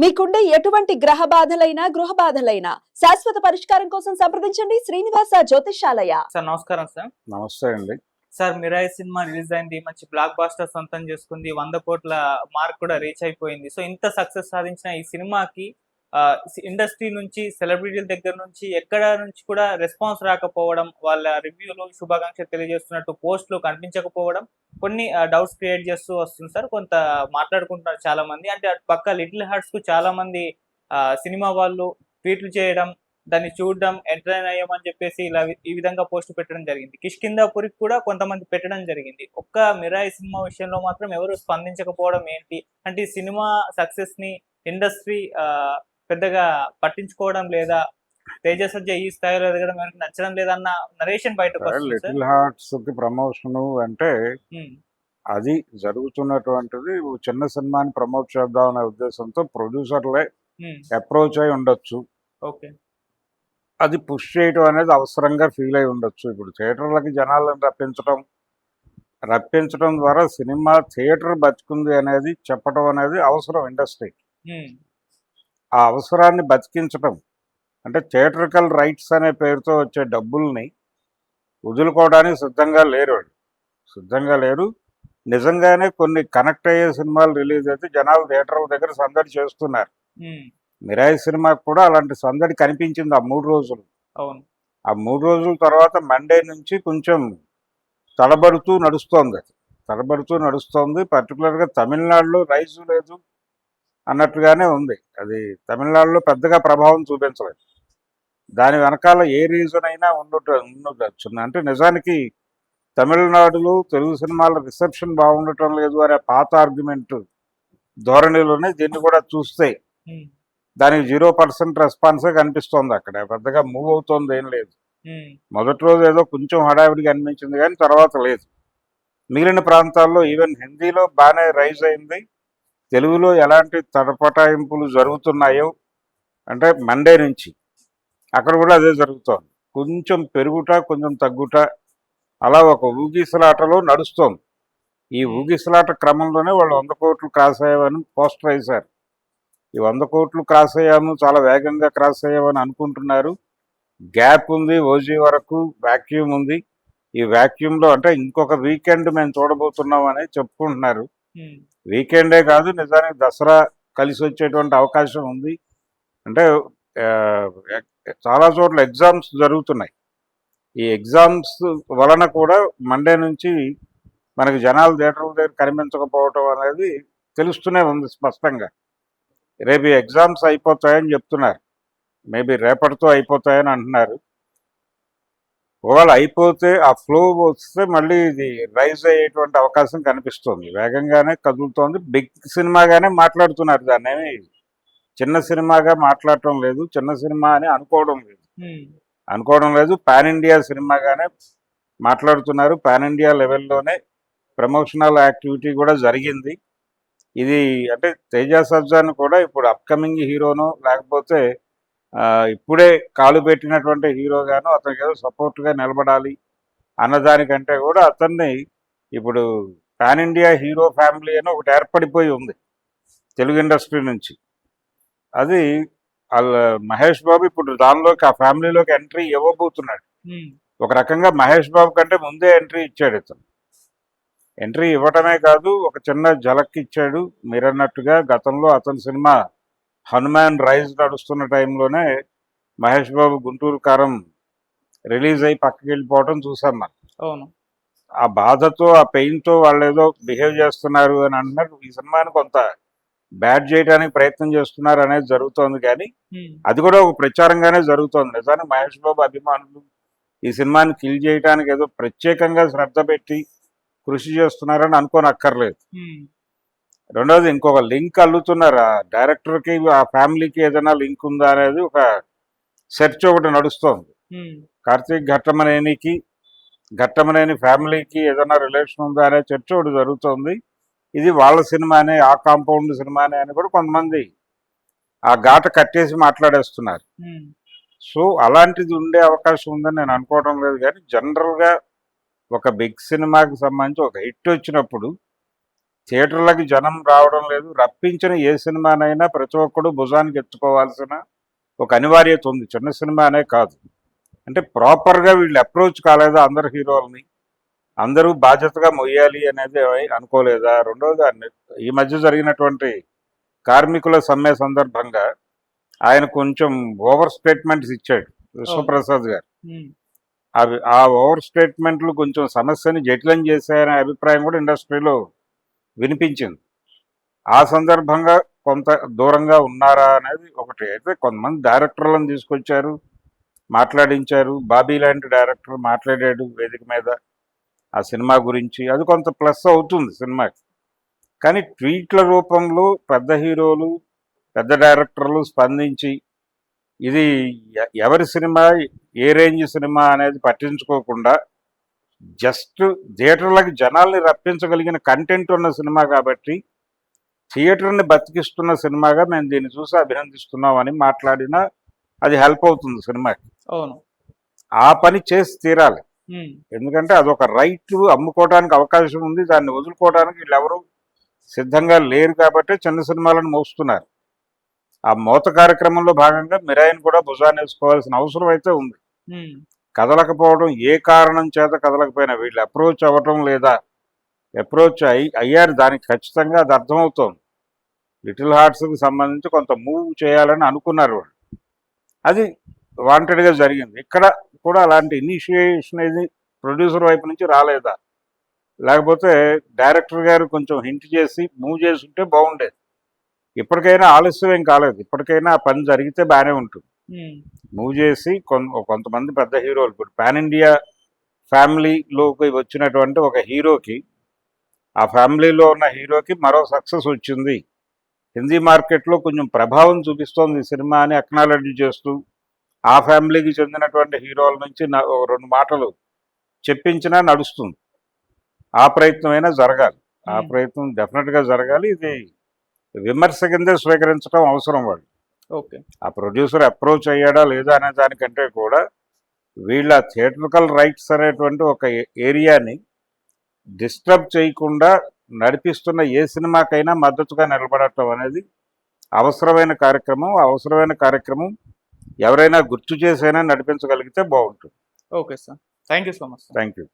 మీకుండే ఎటువంటి గ్రహ బాధలైనా గృహ బాధలైనా శాశ్వత పరిష్కారం కోసం సంప్రదించండి శ్రీనివాస జ్యోతిషాలయ సార్ నమస్కారం సార్. నమస్తే అండి. సార్ మిరాయి సినిమా రిలీజ్ అయింది మంచి బ్లాక్ బాస్టర్ సొంతం చేసుకుంది వంద కోట్ల మార్క్ కూడా రీచ్ అయిపోయింది. సో ఇంత సక్సెస్ సాధించిన ఈ సినిమాకి ఇండస్ట్రీ నుంచి సెలబ్రిటీల దగ్గర నుంచి ఎక్కడ నుంచి కూడా రెస్పాన్స్ రాకపోవడం వాళ్ళ రివ్యూలు శుభాకాంక్షలు తెలియజేస్తున్నట్టు పోస్టులు కనిపించకపోవడం కొన్ని డౌట్స్ క్రియేట్ చేస్తూ వస్తుంది సార్. కొంత మాట్లాడుకుంటున్నారు చాలా మంది అంటే అటు పక్క లిటిల్ హార్ట్స్కు చాలా మంది సినిమా వాళ్ళు ట్వీట్లు చేయడం దాన్ని చూడడం ఎంటర్టైన్ అయ్యామని చెప్పేసి ఇలా ఈ విధంగా పోస్ట్ పెట్టడం జరిగింది. కిష్కిందాపురికి కూడా కొంతమంది పెట్టడం జరిగింది. ఒక్క మిరాయి సినిమా విషయంలో మాత్రం ఎవరు స్పందించకపోవడం ఏంటి? అంటే ఈ సినిమా సక్సెస్ని ఇండస్ట్రీ పెద్దగా పట్టించుకోవడం లేదా తేజ సజ్జ ఈ స్థాయిలో ఎదగడం నచ్చడం లేదన్న నరేషన్ సార్ లిటిల్ హార్ట్స్కి ప్రమోషన్ అంటే ఉమ్, అది జరుగుతున్నటువంటిది చిన్న సినిమాని ప్రమోట్ చేద్దాం అనే ఉద్దేశంతో ప్రొడ్యూసర్లే అప్రోచ్ అయి ఉండొచ్చు. ఓకే అది పుష్ చేయడం అనేది అవసరంగా ఫీల్ అయి ఉండొచ్చు. ఇప్పుడు థియేటర్లకి జనాలను రప్పించడం రప్పించడం ద్వారా సినిమా థియేటర్ బతుకుంది అనేది చెప్పడం అనేది అవసరం ఇండస్ట్రీ ఉమ్, ఆ అవసరాన్ని బతికించడం అంటే థియేటర్కల్ రైట్స్ అనే పేరుతో వచ్చే డబ్బుల్ని వదులుకోవడానికి సిద్ధంగా లేరు వాళ్ళు. సిద్ధంగా లేరు. నిజంగానే కొన్ని కనెక్ట్ అయ్యే సినిమాలు రిలీజ్ అయితే జనాలు థియేటర్ల దగ్గర సందడి చేస్తున్నారు. మిరాయి సినిమాకి కూడా అలాంటి సందడి కనిపించింది ఆ మూడు రోజులు. అవును. ఆ మూడు రోజుల తర్వాత మండే నుంచి కొంచెం తడబడుతూ నడుస్తోంది అది. తడబడుతూ నడుస్తోంది. పర్టికులర్గా తమిళనాడులో రైజు లేదు. అన్నట్టుగానే ఉంది. అది తమిళనాడులో పెద్దగా ప్రభావం చూపించలేదు. దాని వెనకాల ఏ రీజన్ అయినా ఉండుట ఉండొచ్చు. అంటే నిజానికి తమిళనాడులో తెలుగు సినిమాల రిసెప్షన్ బాగుండటం లేదు అనే పాత ఆర్గ్యుమెంట్ ధోరణిలోనే దీన్ని కూడా చూస్తే దానికి జీరో పర్సెంట్ రెస్పాన్సే కనిపిస్తోంది అక్కడ. పెద్దగా మూవ్ అవుతోంది ఏం లేదు. మొదటి రోజు ఏదో కొంచెం హడావిడిగా అనిపించింది కానీ తర్వాత లేదు. మిగిలిన ప్రాంతాల్లో ఈవెన్ హిందీలో బాగానే రైజ్ అయింది. తెలుగులో ఎలాంటి తడపటాయింపులు జరుగుతున్నాయో అంటే మండే నుంచి అక్కడ కూడా అదే జరుగుతోంది. కొంచెం పెరుగుట కొంచెం తగ్గుట అలా ఒక ఊగిసలాటలో నడుస్తోంది. ఈ ఊగిసలాట క్రమంలోనే వాళ్ళు వంద కోట్లు క్రాస్ అయ్యామని పోస్టర్ వేశారు. ఈ వంద కోట్లు క్రాస్ అయ్యాము చాలా వేగంగా క్రాస్ అయ్యామని అనుకుంటున్నారు. గ్యాప్ ఉంది ఓజీ వరకు వాక్యూమ్ ఉంది. ఈ వ్యాక్యూమ్లో అంటే ఇంకొక వీకెండ్ మేము చూడబోతున్నాం అని చెప్పుకుంటున్నారు వీకెండే కాదు నిజానికి దసరా కలిసి వచ్చేటువంటి అవకాశం ఉంది. అంటే చాలా చోట్ల ఎగ్జామ్స్ జరుగుతున్నాయి. ఈ ఎగ్జామ్స్ వలన కూడా మండే నుంచి మనకి జనాలు థియేటర్ల దగ్గర కనిపించకపోవటం అనేది తెలుస్తూనే ఉంది స్పష్టంగా. రేపు ఎగ్జామ్స్ అయిపోతాయని చెప్తున్నారు. మేబీ రేపటితో అయిపోతాయని అంటున్నారు. ఒకవేళ అయిపోతే ఆ ఫ్లో వస్తే మళ్ళీ ఇది రైజ్ అయ్యేటువంటి అవకాశం కనిపిస్తుంది. వేగంగానే కదులుతోంది. బిగ్ సినిమాగానే మాట్లాడుతున్నారు దాన్ని. చిన్న సినిమాగా మాట్లాడటం లేదు. చిన్న సినిమా అని అనుకోవడం లేదు. అనుకోవడం లేదు. పాన్ ఇండియా సినిమాగానే మాట్లాడుతున్నారు. పాన్ ఇండియా లెవెల్లోనే ప్రమోషనల్ యాక్టివిటీ కూడా జరిగింది. ఇది అంటే తేజ సజ్జాన్ కూడా ఇప్పుడు అప్కమింగ్ హీరోను లేకపోతే ఇప్పుడే కాలు పెట్టినటువంటి హీరోగాను అతనికి ఏదో సపోర్ట్గా నిలబడాలి అన్నదానికంటే కూడా అతన్ని ఇప్పుడు పాన్ ఇండియా హీరో ఫ్యామిలీ అని ఒకటి ఏర్పడిపోయి ఉంది తెలుగు ఇండస్ట్రీ నుంచి. అది వాళ్ళ మహేష్ బాబు ఇప్పుడు దానిలోకి ఆ ఫ్యామిలీలోకి ఎంట్రీ ఇవ్వబోతున్నాడు. ఒక రకంగా మహేష్ బాబు కంటే ముందే ఎంట్రీ ఇచ్చాడు ఇతను. ఎంట్రీ ఇవ్వటమే కాదు ఒక చిన్న జలక్ ఇచ్చాడు మీరన్నట్టుగా గతంలో అతని సినిమా హనుమాన్ రైజ్ నడుస్తున్న టైంలోనే మహేష్ బాబు గుంటూరు కారం రిలీజ్ అయ్యి పక్కకి వెళ్ళిపోవటం చూసాం మనం. అవును. ఆ బాధతో ఆ పెయిన్తో వాళ్ళు ఏదో బిహేవ్ చేస్తున్నారు అని అంటున్నారు. ఈ సినిమాని కొంత బ్యాడ్ చేయడానికి ప్రయత్నం చేస్తున్నారు అనేది జరుగుతోంది కానీ అది కూడా ఒక ప్రచారంగానే జరుగుతోంది. నిజానికి మహేష్ బాబు అభిమానులు ఈ సినిమాని కిల్ చేయడానికి ఏదో ప్రత్యేకంగా శ్రద్ధ పెట్టి కృషి చేస్తున్నారని అనుకోని అక్కర్లేదు ఉమ్, రెండోది ఇంకొక లింక్ అల్లుతున్నారు? ఆ డైరెక్టర్కి ఆ ఫ్యామిలీకి ఏదైనా లింక్ ఉందా అనేది ఒక సెర్చ్ ఒకటి నడుస్తోంది. కార్తీక్ ఘట్టమనేనికి ఘట్టమనేని ఫ్యామిలీకి ఏదైనా రిలేషన్ ఉందా అనే చర్చ ఒకటి జరుగుతోంది. ఇది వాళ్ళ సినిమానే ఆ కాంపౌండ్ సినిమానే అని కూడా కొంతమంది ఆ ఘాట కట్టేసి మాట్లాడేస్తున్నారు. సో అలాంటిది ఉండే అవకాశం ఉందని నేను అనుకోవడం లేదు. కానీ జనరల్గా ఒక బిగ్ సినిమాకి సంబంధించి ఒక హిట్ వచ్చినప్పుడు థియేటర్లకి జనం రావడం లేదు. రప్పించిన ఏ సినిమానైనా ప్రతి ఒక్కడు భుజానికి ఎత్తుకోవాల్సిన ఒక అనివార్యత ఉంది. చిన్న సినిమా అనే కాదు. అంటే ప్రాపర్గా వీళ్ళు అప్రోచ్ కాలేదా అందరు హీరోలని? అందరూ బాధ్యతగా మొయ్యాలి అనేది అనుకోలేదా? రెండోది ఈ మధ్య జరిగినటువంటి కార్మికుల సమ్మె సందర్భంగా ఆయన కొంచెం ఓవర్ స్టేట్మెంట్స్ ఇచ్చాడు విశ్వప్రసాద్ గారు. అవి ఆ ఓవర్ స్టేట్మెంట్లు కొంచెం సమస్యని జటిలం చేశాయనే అభిప్రాయం కూడా ఇండస్ట్రీలో వినిపించింది. ఆ సందర్భంగా కొంత దూరంగా ఉన్నారా అనేది ఒకటి. అయితే కొంతమంది డైరెక్టర్లను తీసుకొచ్చారు మాట్లాడించారు. బాబీ లాంటి డైరెక్టర్ మాట్లాడాడు వేదిక మీద ఆ సినిమా గురించి. అది కొంత ప్లస్ అవుతుంది సినిమాకి. కానీ ట్వీట్ల రూపంలో పెద్ద హీరోలు పెద్ద డైరెక్టర్లు స్పందించి ఇది ఎ- ఎవరి సినిమా ఏ రేంజ్ సినిమా అనేది పట్టించుకోకుండా జస్ట్ థియేటర్లకి జనాల్ని రప్పించగలిగిన కంటెంట్ ఉన్న సినిమా కాబట్టి థియేటర్ని బతికిస్తున్న సినిమాగా మేము దీన్ని చూసి అభినందిస్తున్నామని మాట్లాడినా అది హెల్ప్ అవుతుంది సినిమాకి. అవును. ఆ పని చేసి తీరాలి. ఎందుకంటే అదొక రైట్ అమ్ముకోవడానికి అవకాశం ఉంది. దాన్ని వదులుకోవడానికి వీళ్ళెవరూ సిద్ధంగా లేరు కాబట్టి చిన్న సినిమాలను మోస్తున్నారు. ఆ మోత కార్యక్రమంలో భాగంగా మిరాయిని కూడా భుజాన్ని వేసుకోవాల్సిన అవసరం అయితే ఉంది. కదలకపోవడం ఏ కారణం చేత కదలకపోయినా వీళ్ళు అప్రోచ్ అవ్వటం లేదా అప్రోచ్ అయ్యి అయ్యారు దానికి ఖచ్చితంగా అది అర్థమవుతోంది. లిటిల్ హార్ట్స్కి సంబంధించి కొంత మూవ్ చేయాలని అనుకున్నారు వాళ్ళు. అది వాంటెడ్గా జరిగింది. ఇక్కడ కూడా అలాంటి ఇనిషియేషన్ అనేది ప్రొడ్యూసర్ వైపు నుంచి రాలేదా? లేకపోతే డైరెక్టర్ గారు కొంచెం హింట్ చేసి మూవ్ చేసి ఉంటే బాగుండేది. ఇప్పటికైనా ఆలస్యం ఏం కాలేదు. ఇప్పటికైనా ఆ పని జరిగితే బాగానే ఉంటుంది. మూవ్ చేసి కొంతమంది పెద్ద హీరోలు. ఇప్పుడు పాన్ ఇండియా ఫ్యామిలీలోకి వచ్చినటువంటి ఒక హీరోకి ఆ ఫ్యామిలీలో ఉన్న హీరోకి మరో సక్సెస్ వచ్చింది. హిందీ మార్కెట్లో కొంచెం ప్రభావం చూపిస్తోంది ఈ సినిమా అని అక్నాలెడ్జ్ చేస్తూ ఆ ఫ్యామిలీకి చెందినటువంటి హీరోల నుంచి రెండు మాటలు చెప్పించినా నడుస్తుంది. ఆ ప్రయత్నమైనా జరగాలి. ఆ. ప్రయత్నం డెఫినెట్గా జరగాలి. ఇది విమర్శ కిందే స్వీకరించడం అవసరం వాళ్ళు ఆ ప్రొడ్యూసర్ అప్రోచ్ అయ్యాడా లేదా అనే దానికంటే కూడా వీళ్ళ థియేట్రికల్ రైట్స్ అనేటువంటి ఒక ఏరియాని డిస్టర్బ్ చేయకుండా నడిపిస్తున్న ఏ సినిమాకైనా మద్దతుగా నిలబడటం అనేది అవసరమైన కార్యక్రమం. అవసరమైన కార్యక్రమం ఎవరైనా గుర్తు చేసైనా నడిపించగలిగితే బాగుంటుంది. Okay sir. Thank you so much thank you